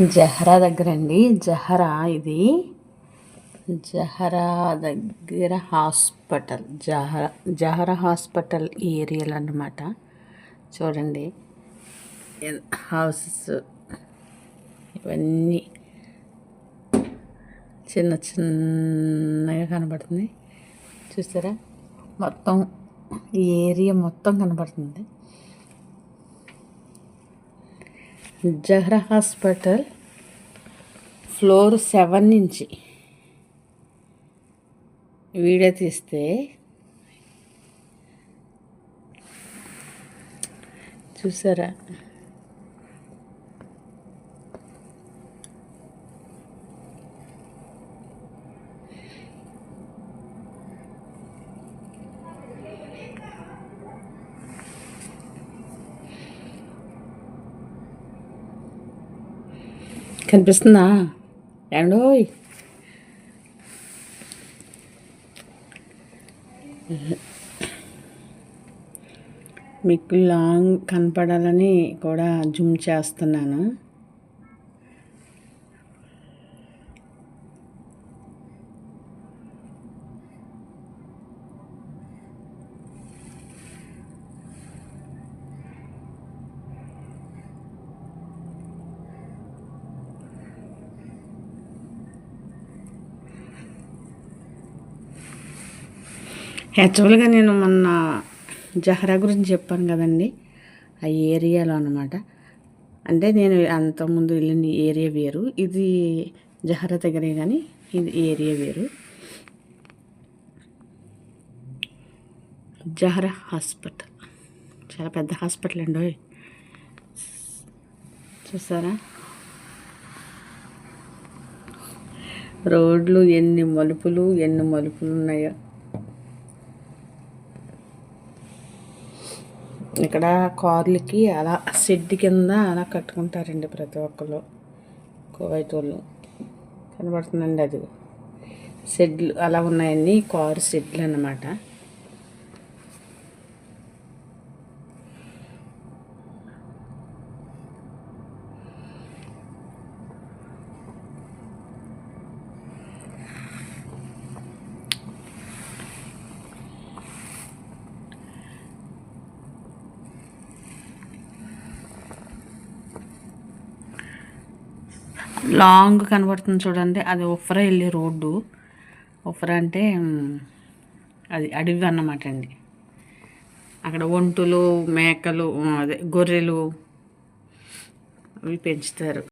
Jahra దగ్గర అండి Jahra ఇది. జహరా దగ్గర హాస్పిటల్. జహరా జహరా హాస్పిటల్ ఏరియాలో అన్నమాట. చూడండి. హౌసెస్ ఇవన్నీ చిన్న చిన్నగా కనబడుతుంది చూసారా? మొత్తం ఏరియా మొత్తం కనబడుతుంది. జహ్ర హాస్పిటల్ ఫ్లోర్ సెవెన్ నుంచి. వీడియో తీస్తే చూసారా? కనిపిస్తుందా? ఏమండోయ్? మీకు లాంగ్ కనపడాలని కూడా జూమ్ చేస్తున్నాను. యాక్చువల్గా నేను మొన్న జహరా గురించి చెప్పాను కదండి ఆ ఏరియాలో అనమాట అంటే నేను అంతకుముందు వెళ్ళిన ఏరియా వేరు ఇది జహరా దగ్గరే కానీ ఇది ఏరియా వేరు. జహరా హాస్పిటల్. చాలా పెద్ద హాస్పిటల్ అండి చూసారా? రోడ్లు ఎన్ని మలుపులు ఎన్ని మలుపులు ఉన్నాయో ఇక్కడ కార్లకి అలా షెడ్ కింద అలా కట్టుకుంటారండి ప్రతి ఒక్కరు కోవైట్ వాళ్ళు. కనబడుతుందండి అది. షెడ్లు అలా ఉన్నాయండి కారు షెడ్లు అన్నమాట. లాంగ్ కనబడుతుంది చూడండి. అది ఉఫ్రా వెళ్ళే రోడ్డు. ఉఫ్రా అంటే అది అడవి అన్నమాట అండి. అక్కడ ఒంటులు మేకలు అదే గొర్రెలు అవి పెంచుతారు.